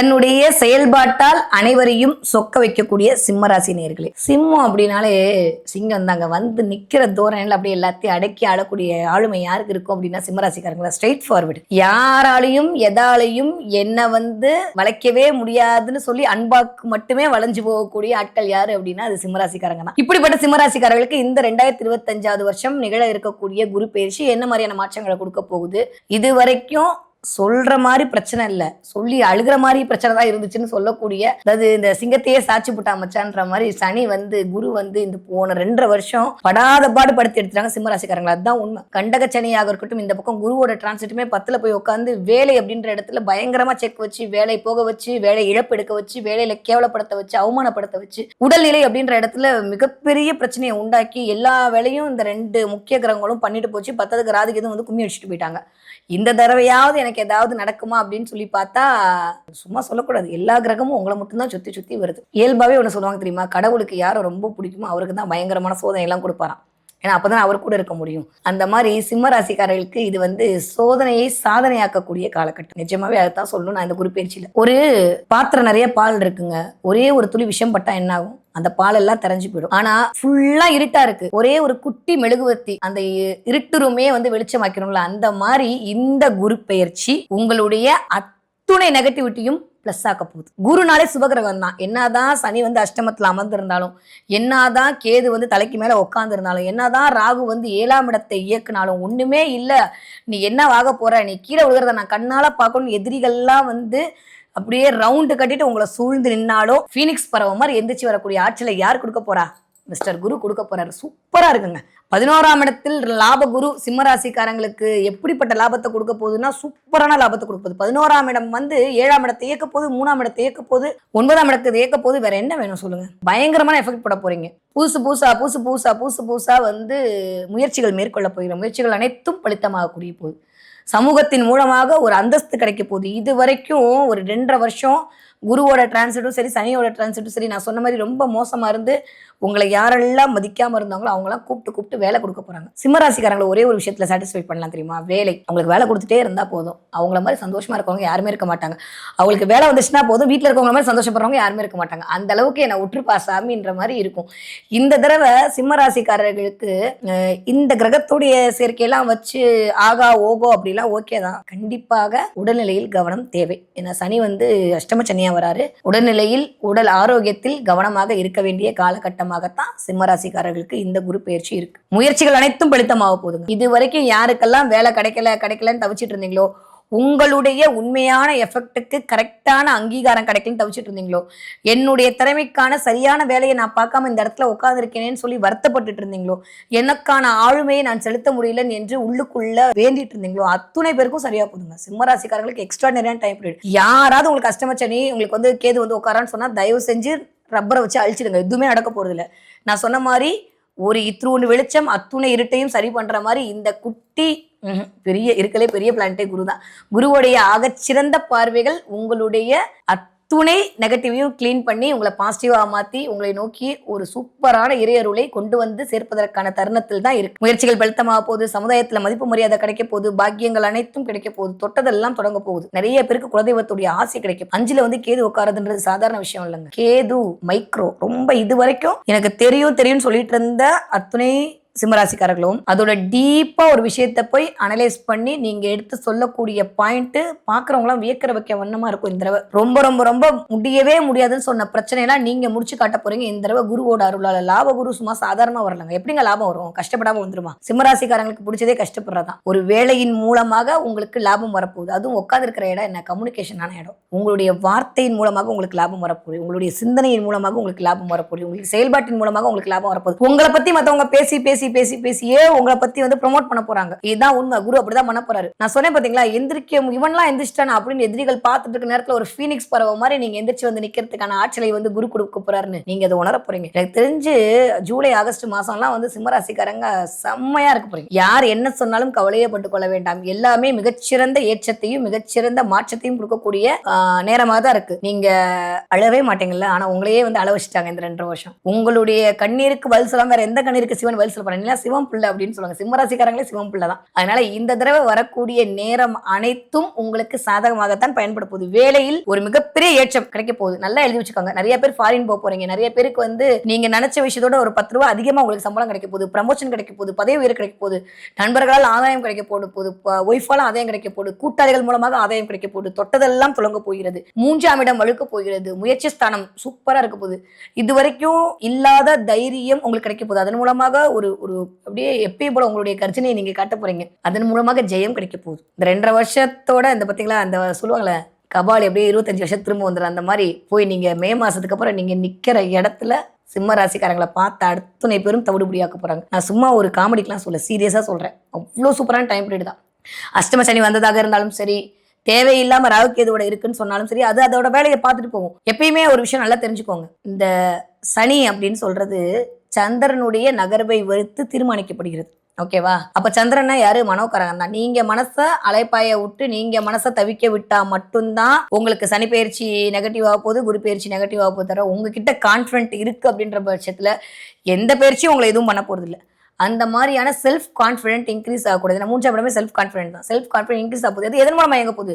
தன்னுடைய செயல்பாட்டால் அனைவரையும் சொக்க வைக்கக்கூடிய சிம்மராசி நேர்களே சிம்மம் அப்படின்னாலே சிங்கம் தாங்க. வந்து நிக்கிற தோரணையில் அப்படியே எல்லாத்தையும் அடக்கி ஆளக்கூடிய ஆளுமை யாருக்கு இருக்கும் அப்படின்னா சிம்மராசிக்காரங்களா? ஸ்ட்ரெயிட் ஃபார்வர்டு யாராலையும் எதாலையும் என்ன வந்து வளைக்கவே முடியாதுன்னு சொல்லி அன்பாக்கு மட்டுமே வளைஞ்சு போகக்கூடிய ஆட்கள் யாரு அப்படின்னா அது சிம்மராசிக்காரங்க தான். இப்படிப்பட்ட சிம்மராசிக்காரர்களுக்கு இந்த ரெண்டாயிரத்தி இருபத்தஞ்சாவது வருஷம் நிகழ இருக்கக்கூடிய குரு பயிற்சி என்ன மாதிரியான மாற்றங்களை கொடுக்க போகுது? இது வரைக்கும் சொல்ற மாதிரி பிரச்சனை இல்லை. சொல்லி அழுகிற மாதிரி பிரச்சனை தான் இருந்துச்சுன்னு சொல்லக்கூடிய அதாவது இந்த சிங்கத்தையே சாட்சி புட்டா மச்சான்ற மாதிரி சனி வந்து குரு வந்து இந்த போன ரெண்டரை வருஷம் படாத பாடு படுத்தி எடுத்துறாங்க சிம்மராசிக்காரங்களா. அதுதான் உண்மை. கண்டக சனியாக இருக்கட்டும் இந்த பக்கம் குருவோட டிரான்சிட்டுமே பத்துல போய் உட்காந்து வேலை அப்படின்ற இடத்துல பயங்கரமா செக் வச்சு வேலை போக வச்சு வேலை இழப்பு எடுக்க வச்சு வேலையில கேவலப்படுத்த வச்சு அவமானப்படுத்த வச்சு உடல்நிலை அப்படின்ற இடத்துல மிகப்பெரிய பிரச்சனையை உண்டாக்கி எல்லா வேலையும் இந்த ரெண்டு முக்கிய கிரகங்களும் பண்ணிட்டு போச்சு. பத்தாவது ராதிக்கு வந்து கும்மி அடிச்சுட்டு போயிட்டாங்க. இந்த தடவையாவது எனக்கு ஏதாவது நடக்குமா அப்படின்னு சொல்லி பார்த்தா சும்மா சொல்லக்கூடாது. எல்லா கிரகமும் உங்களை மட்டும்தான் சுத்தி சுத்தி வருது. இயல்பாவே ஒன்று சொல்லுவாங்க தெரியுமா? கடவுளுக்கு யாரை ரொம்ப பிடிக்குமோ அவருக்கு தான் பயங்கரமான சோதனை எல்லாம் கொடுப்பாராம். ஏன்னா அப்போதான் அவர் கூட இருக்க முடியும். அந்த மாதிரி சிம்ம ராசிக்காரர்களுக்கு இது வந்து சோதனையை சாதனையாக்கக்கூடிய காலகட்டம். நிஜமாவே அதைத்தான் சொல்லணும் நான் இந்த குறிப்பேச்சியில் ஒரு பாத்திரம் நிறைய பால் இருக்குங்க. ஒரே ஒரு துளி விஷம் பட்டா என்ன ஆகும் அந்த பால் எல்லாம் தெரிஞ்சு போயிடும். ஆனா ஃபுல்லா இருட்டா இருக்கு. ஒரே ஒரு குட்டி மெழுகுவர்த்தி அந்த இ- வந்து வெளிச்சமாக்கணும்ல அந்த மாதிரி இந்த குரு பெயர்ச்சி உங்களுடைய துணை நெகட்டிவிட்டியும் ப்ளஸ் ஆக்க போகுது. குருனாலே சுபகிரகம் தான். என்னதான் சனி வந்து அஷ்டமத்தில் அமர்ந்திருந்தாலும் என்னதான் கேது வந்து தலைக்கு மேலே உட்காந்துருந்தாலும் என்னதான் ராகு வந்து ஏழாம் இடத்தை இயக்குனாலும் ஒண்ணுமே இல்லை. நீ என்ன ஆக போற? நீ கீழே விழுகிறத நான் கண்ணால பார்க்கணும் எதிரிகள்லாம் வந்து அப்படியே ரவுண்டு கட்டிட்டு உங்களை சூழ்ந்து நின்னாலும் ஃபீனிக்ஸ் பறவை மாதிரி எந்திரிச்சு வரக்கூடிய ஆட்சியில் யார் கொடுக்க போறா? மிஸ்டர் குரு கொடுக்க போறாரு. சூப்பரா இருக்குங்க. பதினோராம் இடத்தில் லாப குரு சிம்மராசிக்காரங்களுக்கு எப்படிப்பட்ட லாபத்தை கொடுக்க போகுதுன்னா சூப்பரான லாபத்தை கொடுக்க போகுது. பதினோராம் இடம் வந்து ஏழாம் இடத்தை இயக்க போது மூணாம் இடத்தை இயக்க போது ஒன்பதாம் இடத்தை இயக்க போது வேற என்ன வேணும் சொல்லுங்க. பயங்கரமான எஃபெக்ட் போட போறீங்க. புதுசு பூசா புதுசு பூசா புதுசு பூசா வந்து முயற்சிகள் மேற்கொள்ள போகிற முயற்சிகள் அனைத்தும் பலித்தமாகக்கூடிய போகுது. சமூகத்தின் மூலமாக ஒரு அந்தஸ்து கிடைக்க போகுது. இது வரைக்கும் ஒரு ரெண்டரை வருஷம் குருவோட டிரான்சிட்டும் சரி சனியோட டிரான்சிட்டும் சரி நான் சொன்ன மாதிரி ரொம்ப மோசமாக இருந்து உங்களை யாரெல்லாம் மதிக்காமல் இருந்தாங்களோ அவங்களாம் கூப்பிட்டு கூப்பிட்டு வேலை கொடுக்க போகிறாங்க சிம்மராசிக்காரங்களை ஒரே ஒரு விஷயத்தில் சாட்டிஸ்ஃபை பண்ணலாம் தெரியுமா? வேலை. அவங்களுக்கு வேலை கொடுத்துட்டே இருந்தால் போதும். அவங்கள மாதிரி சந்தோஷமாக இருக்கவங்க யாருமே இருக்க மாட்டாங்க. அவங்களுக்கு வேலை வந்துச்சுன்னா போதும். வீட்டில் இருக்கவங்க மாதிரி சந்தோஷப்படுறவங்க யாருமே இருக்க மாட்டாங்க. அந்த அளவுக்கு என்னை உற்றுப்பா சாமின்ற மாதிரி இருக்கும். இந்த தடவை சிம்மராசிக்காரர்களுக்கு இந்த கிரகத்துடைய சேர்க்கையெல்லாம் வச்சு ஆகா ஓகோ அப்படிலாம் ஓகே தான். கண்டிப்பாக உடல்நிலையில் கவனம் தேவை. ஏன்னா சனி வந்து அஷ்டம சனியா வராரு. உடல்நிலையில் உடல் ஆரோக்கியத்தில் கவனமாக இருக்க வேண்டிய காலகட்டமாகத்தான் சிம்மராசிக்காரர்களுக்கு இந்த குரு பயிற்சி இருக்கு. முயற்சிகள் அனைத்தும் பலித்தமாக போகுதுங்க. இது வரைக்கும் யாருக்கெல்லாம் வேலை கிடைக்கல கிடைக்கலன்னு தவிச்சிட்டு இருந்தீங்களோ உங்களுடைய உண்மையான எஃபெக்ட்டுக்கு கரெக்டான அங்கீகாரம் கிடைக்கலன்னு தவிச்சிட்டு இருந்தீங்களோ? என்னுடைய திறமைக்கான சரியான வேலையை நான் பார்க்காம இந்த இடத்துல உட்காந்துருக்கேனேன்னு சொல்லி வருத்தப்பட்டுட்டு இருந்தீங்களோ? எனக்கான ஆளுமையை நான் செலுத்த முடியலன்னு என்று உள்ளுக்குள்ள வேண்டிட்டு இருந்தீங்களோ? அத்துணை பேருக்கும் சரியா போதுங்க. சிம்மராசிக்காரங்களுக்கு எக்ஸ்ட்ரா நிறைய டைம் பீரியட் யாராவது உங்களுக்கு கஷ்டமச்சனி உங்களுக்கு வந்து கேது வந்து உட்காரான்னு சொன்னா தயவு செஞ்சு ரப்பரை வச்சு அழிச்சிடுங்க. எதுவுமே நடக்க போறது இல்லை நான் சொன்ன மாதிரி ஒரு இத்ரூண்டு வெளிச்சம் அத்துணை இருட்டையும் சரி பண்ற மாதிரி இந்த குட்டி பெரிய இருக்கலே பெரிய பிளான்ட்டே குரு தான் குருவுடைய ஆகச்சிறந்த பார்வைகள் உங்களுடைய அத் அத்துணை நெகட்டிவையும் க்ளீன் பண்ணி உங்களை பாசிட்டிவாக மாற்றி உங்களை நோக்கி ஒரு சூப்பரான இறையருளை கொண்டு வந்து சேர்ப்பதற்கான தருணத்தில் தான் இருக்கு. முயற்சிகள் பெலுத்தமாக போகுது சமுதாயத்தில் மதிப்பு மரியாதை கிடைக்க போகுது பாக்கியங்கள் அனைத்தும் கிடைக்க போகுது தொட்டதெல்லாம் தொடங்க போகுது. நிறைய பேருக்கு குலதெய்வத்துடைய ஆசை கிடைக்கும். அஞ்சுல வந்து கேது உட்காரதுன்றது சாதாரண விஷயம் இல்லைங்க. கேது மைக்ரோ ரொம்ப இது வரைக்கும் எனக்கு தெரியும் தெரியும்னு சொல்லிட்டு இருந்த அத்துணை சிம்மராசிக்காரர்களும் அதோட டீப்பா ஒரு விஷயத்தை போய் அனலைஸ் பண்ணி நீங்க எடுத்து சொல்லக்கூடிய பாயிண்ட் பாக்குறவங்களாம் வியக்கிற வைக்க வண்ணமா இருக்கும் இந்த தடவை. ரொம்ப ரொம்ப ரொம்ப முடியவே முடியாதுன்னு சொன்ன பிரச்சனையெல்லாம் நீங்க முடிச்சு காட்ட போறீங்க. இந்த தடவை குருவோட அருளால லாப குரு சும்மா சாதாரணமா வரலங்க. எப்படிங்க லாபம் வரும்? கஷ்டப்படாம வந்துருமா? சிம்மராசிக்காரங்களுக்கு பிடிச்சதே கஷ்டப்படுறதா? ஒரு வேலையின் மூலமாக உங்களுக்கு லாபம் வரப்போகுது. அதுவும் உட்காந்துருக்கிற இடம் என்ன? கம்யூனிகேஷனான இடம். உங்களுடைய வார்த்தையின் மூலமாக உங்களுக்கு லாபம் வரப்போகுது. உங்களுடைய சிந்தனையின் மூலமாக உங்களுக்கு லாபம் வரப்போகுது. உங்களுக்கு செயல்பாட்டின் மூலமாக உங்களுக்கு லாபம் வரப்போகுது. உங்களை பத்தி மத்தவங்க பேசி பேசி பேசி பேசியே உங்களை பத்தி வந்து ப்ரோமோட் பண்ண போறாங்க. இதுதான் உண்மை. குரு அப்படிதான் பண்ண போறாரு. நான் சொன்னேன் பாத்தீங்களா எந்திரிக்க இவன்லாம் எந்திரிச்சிட்டானா அப்படின்னு எதிரிகள் பார்த்துட்டு இருக்க நேரத்துல ஒரு ஃபீனிக்ஸ் பறவை மாதிரி நீங்க எந்திரிச்சு வந்து நிக்கிறதுக்கான ஆட்சியை வந்து குரு கொடுக்க போறாருன்னு. நீங்க அதை உணர போறீங்க. எனக்கு தெரிஞ்சு ஜூலை ஆகஸ்ட் மாசம்லாம் வந்து சிம்மராசிக்காரங்க செம்மையா இருக்க போறீங்க. யார் என்ன சொன்னாலும் கவலையே பட்டு கொள்ள வேண்டாம். எல்லாமே மிகச்சிறந்த ஏற்றத்தையும் மிகச்சிறந்த மாற்றத்தையும் கொடுக்கக்கூடிய நேரமாக தான் இருக்கு. நீங்க அழவே மாட்டீங்கல்ல. ஆனா உங்களையே வந்து அழ வச்சுட்டாங்க இந்த ரெண்டு வருஷம். உங்களுடைய கண்ணீருக்கு பதில் வேற எந்த கண்ணீருக்கு சிவன் பதில் சொல்ல சிவம் பிள்ளை அப்படின்னு சொல்லுவாங்க. சிம்மராசிக்காரங்களே சிவம் பிள்ளை தான். அதனால இந்த தடவை வரக்கூடிய நேரம் அனைத்தும் உங்களுக்கு சாதகமாகத்தான் பயன்பட போகுது. வேலையில் ஒரு மிகப்பெரிய ஏற்றம் கிடைக்க போகுது. நல்லா எழுதி வச்சுக்கோங்க. நிறைய பேர் ஃபாரின் போக போறீங்க. நிறைய பேருக்கு வந்து நீங்க நினைச்ச விஷயத்தோட ஒரு பத்து ரூபா அதிகமா உங்களுக்கு சம்பளம் கிடைக்க போகுது. ப்ரமோஷன் கிடைக்க போகுது. பதவி உயர் கிடைக்க போகுது. நண்பர்களால் ஆதாயம் கிடைக்க போடு போகுது ஒய்ஃபால ஆதாயம் கிடைக்க போகுது. கூட்டாளிகள் மூலமாக ஆதாயம் கிடைக்க போகுது. தொட்டதெல்லாம் தொடங்க போகிறது. மூன்றாம் இடம் வழுக்க போகிறது. முயற்சி ஸ்தானம் சூப்பரா இருக்க போகுது. இது வரைக்கும் இல்லாத தைரியம் உங்களுக்கு கிடைக்க போகுது. அதன் மூலமாக ஒரு ஒரு அப்படியே எப்பயும் போல உங்களுடைய கர்ஜனையை நீங்க காட்ட போறீங்க. அதன் மூலமாக ஜெயம் கிடைக்க போகுது. இந்த ரெண்டரை வருஷத்தோட இந்த பார்த்தீங்களா அந்த சொல்லுவாங்களே கபால் எப்படியே இருபத்தஞ்சு வருஷம் திரும்ப வந்துடும் அந்த மாதிரி போய் நீங்க மே மாசத்துக்கு அப்புறம் நீங்க நிக்கிற இடத்துல சிம்ம ராசிக்காரங்களை பார்த்து அத்தனை பேரும் தவிடுபடியாக்க போறாங்க. நான் சும்மா ஒரு காமெடிக்கெலாம் சொல்ல சீரியஸாக சொல்றேன். அவ்வளோ சூப்பரான டைம் பீரியட் தான். அஷ்டம சனி வந்ததாக இருந்தாலும் சரி தேவையில்லாம ராகுகேதுவோட இருக்குன்னு சொன்னாலும் சரி அது அதோட வேலையை பார்த்துட்டு போகும் எப்பயுமே ஒரு விஷயம் நல்லா தெரிஞ்சுக்கோங்க. இந்த சனி அப்படின்னு சொல்றது சந்திரனுடைய நகர்வை வைத்து தீர்மானிக்கப்படுகிறது. ஓகேவா? அப்ப சந்திரனா யாரு? மனோகரகம் தான் நீங்க மனசை அலைப்பாய விட்டு நீங்க மனசை தவிக்க விட்டா மட்டும்தான் உங்களுக்கு சனி பயிற்சி நெகட்டிவ் ஆக போகுது குரு பயிற்சி நெகட்டிவ் போகுது தர உங்ககிட்ட கான்ஃபிடென்ட் இருக்கு அப்படின்ற பட்சத்துல எந்த பயிற்சியும் உங்களை எதுவும் பண்ண போறது இல்லை அந்த மாதிரியான செல்ஃப் கான்ஃபிடென்ட் இன்க்ரீஸ் ஆகக்கூடாது நான் மூன்றாம் இடமே செல்ஃப் கான்ஃபிடென்ட் தான். செல்ஃப் கான்ஃபிடென்ட் இன்க்ரீஸ் ஆக போகுது. அது எதன் மூலமா இயங்க போகுது?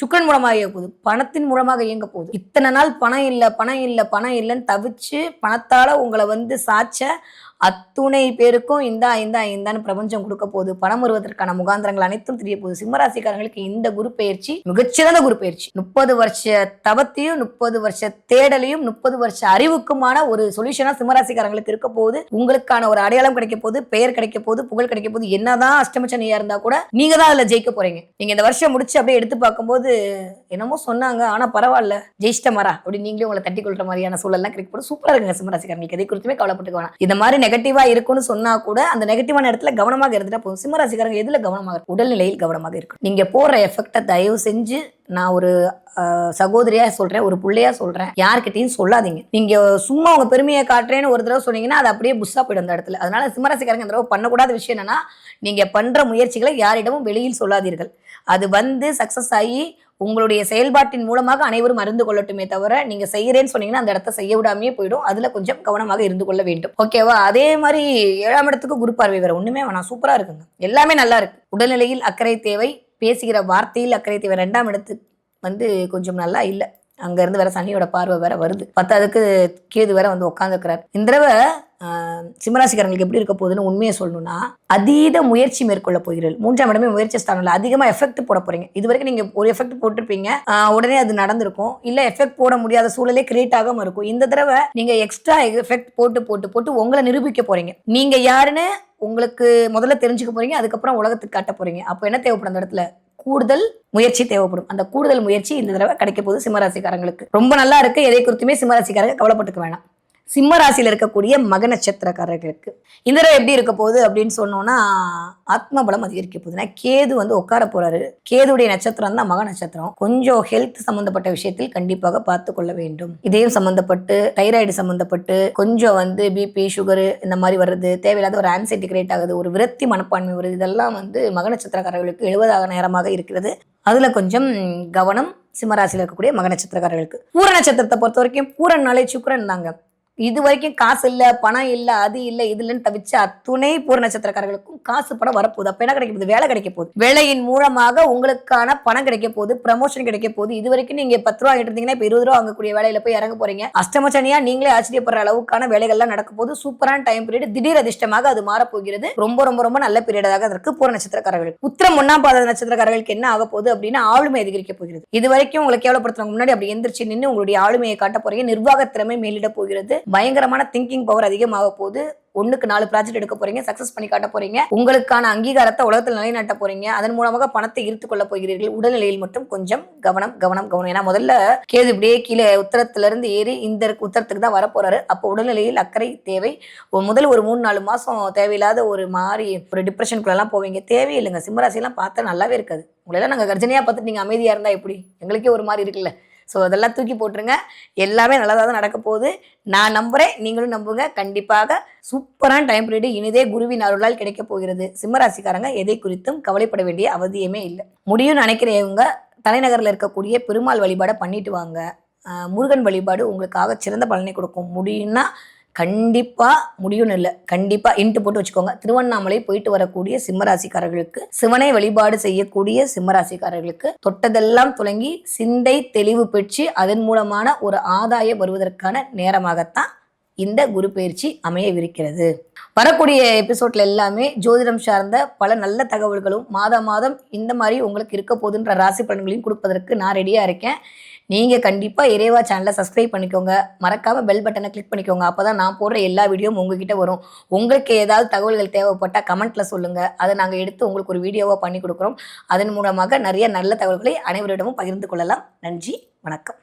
சுக்கரன் மூலமாக இயங்க போகுது. பணத்தின் மூலமாக இயங்க போகுது. இத்தனை நாள் பணம் இல்லை பணம் இல்லை பணம் இல்லைன்னு தவிச்சு பணத்தால் உங்களை வந்து சாச்ச அத்துணை பேருக்கும் இந்தா இந்தா இந்தான்னு பிரபஞ்சம் கொடுக்க போகுது. பணம் வருவதற்கான முகாந்திரங்கள் அனைத்தும் தெரிய போகுது. சிம்மராசிக்காரங்களுக்கு இந்த குரு பயிற்சி மிகச்சிறந்த குரு பயிற்சி. முப்பது வருஷ தவத்தையும் முப்பது வருஷ தேடலையும் முப்பது வருஷ அறிவுக்குமான ஒரு சொல்யூஷனா சிம்மராசிக்காரங்களுக்கு இருக்க போகுது. உங்களுக்கான ஒரு அடையாளம் கிடைக்க போது பெயர் கிடைக்க போது புகழ் கிடைக்க போது என்னதான் அஷ்டமச்சனியா இருந்தா கூட நீங்க தான் அதுல ஜெயிக்க போறீங்க. நீங்க இந்த வருஷம் முடிச்சு அப்படியே எடுத்து பார்க்கும்போது என்னமோ சொன்னாங்க ஆனா பரவாயில்ல ஜெயிச்சிட்ட அப்படி நீங்களே உங்களை தட்டி கொள்ற மாதிரியான சூழல்லாம் கிடைக்க போது சூப்பரா இருக்குங்க சிம்மராசிக்காரங்களுக்கு. எதை குறித்துமே கவலைப்பட்டுக்க வேணாம். இந்த மாதிரி நெகட்டிவா இருக்கும்னு சொன்னா கூட அந்த நெகட்டிவான இடத்துல கவனமாக இருந்துட்டா போதும். சிம்மராசிக்காரங்க எதுல கவனமாக இருக்கும்? உடல்நிலையில் கவனமாக இருக்கும் நீங்க போற எஃபெக்டை தயவு செஞ்சு நான் ஒரு சகோதரியாக சகோதரியா சொல்றேன் ஒரு பிள்ளையா சொல்றேன். யார்கிட்டயும் சொல்லாதீங்க. நீங்க சும்மா உங்க பெருமையை காட்டுறேன்னு ஒரு தடவை சொன்னீங்கன்னா அது அப்படியே புஷ்ஷா போயிடும் அந்த இடத்துல. அதனால சிம்மராசிக்காரங்க இந்த தடவை பண்ணக்கூடாத விஷயம் என்னன்னா நீங்க பண்ற முயற்சிகளை யாரிடமும் வெளியில் சொல்லாதீர்கள். அது வந்து சக்சஸ் ஆகி உங்களுடைய செயல்பாட்டின் மூலமாக அனைவரும் அறிந்து கொள்ளட்டுமே தவிர நீங்க செய்யறேன்னு சொன்னீங்கன்னா அந்த இடத்த செய்ய விடாமையே போயிடும். அதுல கொஞ்சம் கவனமாக இருந்து கொள்ள வேண்டும். ஓகேவா அதே மாதிரி ஏழாம் இடத்துக்கு குரு பார்வை வேற ஒண்ணுமே வேணாம். சூப்பரா இருக்குங்க. எல்லாமே நல்லா இருக்கு. உடல்நிலையில் அக்கறை தேவை. பேசுகிற வார்த்தையில் அக்கறை தேவை. ரெண்டாம் இடத்துக்கு வந்து கொஞ்சம் நல்லா இல்லை. அங்க இருந்து வேற சனியோட பார்வை வேற வருது. பத்தாவதுக்கு கேது வேற வந்து உட்காந்துக்கிறார் இந்த தடவை சிம்மராசிக்காரங்களுக்கு எப்படி இருக்க போகுதுன்னு உண்மையை சொல்லணும்னா அதீத முயற்சி மேற்கொள்ள போகிறீர்கள். மூன்றாம் இடமே முயற்சி ஸ்தானம்ல அதிகமாக எஃபெக்ட் போட போறீங்க. இது வரைக்கும் நீங்க ஒரு எஃபெக்ட் போட்டிருப்பீங்க. உடனே அது நடந்திருக்கும். இல்ல எஃபெக்ட் போட முடியாத சூழலே கிரியேட் ஆகாம இருக்கும். இந்த தடவை நீங்க எக்ஸ்ட்ரா எஃபெக்ட் போட்டு போட்டு போட்டு உங்களை நிரூபிக்க போறீங்க. நீங்க யாருன்னு உங்களுக்கு முதல்ல தெரிஞ்சுக்க போறீங்க. அதுக்கப்புறம் உலகத்துக்கு காட்ட போறீங்க. அப்போ என்ன தேவைப்படும் அந்த இடத்துல? கூடுதல் முயற்சி தேவைப்படும். அந்த கூடுதல் முயற்சி இந்த தடவை கிடைக்க போகுது சிம்மராசிக்காரங்களுக்கு. ரொம்ப நல்லா இருக்கு. எதை குறித்துமே சிம்மராசிக்காரங்க கவலைப்பட்டுக்க வேணாம். சிம்ம ராசியில் இருக்கக்கூடிய மக நட்சத்திரக்காரர்களுக்கு. இந்த தடவை எப்படி இருக்க போகுது அப்படின்னு சொன்னோம்னா ஆத்ம பலம் அதிகரிக்க போகுதுன்னா கேது வந்து உட்கார போறாரு. கேதுடைய நட்சத்திரம் தான் மக நட்சத்திரம். கொஞ்சம் ஹெல்த் சம்பந்தப்பட்ட விஷயத்தில் கண்டிப்பாக பார்த்து கொள்ள வேண்டும். இதயம் சம்பந்தப்பட்டு தைராய்டு சம்பந்தப்பட்டு கொஞ்சம் வந்து பிபி சுகரு இந்த மாதிரி வருது தேவையில்லாத ஒரு ஆன்சைட்டி கிரியேட் ஆகுது ஒரு விரக்தி மனப்பான்மை வருது இதெல்லாம் வந்து மக நட்சத்திரக்காரர்களுக்கு எழுபதாக நேரமாக இருக்கிறது. அதுல கொஞ்சம் கவனம் சிம்மராசியில் இருக்கக்கூடிய மக நட்சத்திரக்காரர்களுக்கு. பூர நட்சத்திரத்தை பொறுத்த வரைக்கும் பூரன் நாளை சுக்கரன் தாங்க. இது வரைக்கும் காசு இல்லை பணம் இல்லை அது இல்லை இது இல்லைன்னு தவிச்ச அத்துணை பூர நட்சத்திரக்காரர்களுக்கும் காசு பணம் வரப்போகுது. அப்ப என்ன கிடைக்க போகுது? வேலை கிடைக்க போகுது. வேலையின் மூலமாக உங்களுக்கான பணம் கிடைக்க போகுது ப்ரமோஷன் கிடைக்க போகுது. இது வரைக்கும் நீங்க பத்து ரூபா இருந்தீங்கன்னா இப்ப இருபது ரூபா வாங்கக்கூடிய வேலையில போய் இறங்க போறீங்க. அஷ்டமச்சனியா நீங்களே ஆச்சரியப்படுற அளவுக்கான வேலைகள்லாம் நடக்க போது சூப்பரான டைம் பீரியட் திடீர் அதிர்ஷ்டமாக அது மாறப்போகிறது. ரொம்ப ரொம்ப ரொம்ப நல்ல பீரியடாக அதற்கு பூர நட்சத்திரக்காரர்களுக்கு. உத்திரம் ஒன்னாம் பாத நட்சத்திரக்காரர்களுக்கு என்ன ஆக போகுது அப்படின்னா ஆளுமை அதிகரிக்க போகிறது. இது வரைக்கும் உங்களை கேவலப்படுத்துறதுக்கு முன்னாடி அப்படி எந்திரிச்சு நின்று உங்களுடைய ஆளுமையை காட்ட போறீங்க. நிர்வாக திறமை மேலிட போகிறது. பயங்கரமான திங்கிங் பவர் அதிகமாக போகுது. ஒன்றுக்கு நாலு ப்ராஜெக்ட் எடுக்க போறீங்க சக்சஸ் பண்ணி காட்ட போறீங்க. உங்களுக்கான அங்கீகாரத்தை உலகத்தில் நிலைநாட்ட போறீங்க. அதன் மூலமாக பணத்தை ஈர்த்து கொள்ள போகிறீர்கள். உடல்நிலையில் மட்டும் கொஞ்சம் கவனம் கவனம் கவனம். ஏன்னா முதல்ல கேது இப்படியே கீழே உத்தரத்துல இருந்து ஏறி இந்த உத்தரத்துக்கு தான் வரப்போறாரு அப்போ உடல்நிலையில் அக்கறை தேவை. முதல் ஒரு மூணு நாலு மாசம் தேவையில்லாத ஒரு மாதிரி ஒரு டிப்ரெஷனுக்குள்ளெல்லாம் போவீங்க. தேவையில்லைங்க. சிம்மராசிலாம் பார்த்தா நல்லாவே இருக்காது. உங்களெல்லாம் நாங்கள் கர்ஜனையா பார்த்துட்டு நீங்க அமைதியா இருந்தா எப்படி? எங்களுக்கே ஒரு மாதிரி இருக்குல்ல. ஸோ அதெல்லாம் தூக்கி போட்டுருங்க. எல்லாமே நல்லதாக தான் நடக்க போகுது. நான் நம்புறேன். நீங்களும் நம்புங்க. கண்டிப்பாக சூப்பரான டைம் பீரியடு இனிதே குருவின் அருளால் கிடைக்க போகிறது. சிம்மராசிக்காரங்க எதை குறித்தும் கவலைப்பட வேண்டிய அவசியமே இல்லை. முடியும்னு நினைக்கிறவங்க தலைநகரில் இருக்கக்கூடிய பெருமாள் வழிபாடை பண்ணிட்டு வாங்க. முருகன் வழிபாடு உங்களுக்காக சிறந்த பலனை கொடுக்கும். முடியும்னா கண்டிப்பா முடியும்னு இல்லை. கண்டிப்பா இன்ட்டு போட்டு வச்சுக்கோங்க. திருவண்ணாமலை போயிட்டு வரக்கூடிய சிம்மராசிக்காரர்களுக்கு சிவனை வழிபாடு செய்யக்கூடிய சிம்மராசிக்காரர்களுக்கு தொட்டதெல்லாம் துலங்கி சிந்தை தெளிவு பெற்று அதன் மூலமான ஒரு ஆதாயம் வருவதற்கான நேரமாகத்தான் இந்த குரு பயிற்சி அமையவிருக்கிறது. வரக்கூடிய எபிசோட்ல எல்லாமே ஜோதிடம் சார்ந்த பல நல்ல தகவல்களும் மாதம் மாதம் இந்த மாதிரி உங்களுக்கு இருக்க போதுன்ற ராசி பலன்களையும் கொடுப்பதற்கு நான் ரெடியா இருக்கேன். நீங்கள் கண்டிப்பாக இறைவா சேனலை சப்ஸ்கிரைப் பண்ணிக்கோங்க. மறக்காமல் பெல் பட்டனை கிளிக் பண்ணிக்கோங்க. அப்போ தான் நான் போடுற எல்லா வீடியோவும் உங்ககிட்ட வரும். உங்களுக்கு ஏதாவது தகவல்கள் தேவைப்பட்டால் கமெண்ட்டில் சொல்லுங்கள் அதை நாங்கள் எடுத்து உங்களுக்கு ஒரு வீடியோவாக பண்ணி கொடுக்குறோம். அதன் மூலமாக நிறைய நல்ல தகவல்களை அனைவரிடமும் பகிர்ந்து கொள்ளலாம். நன்றி வணக்கம்.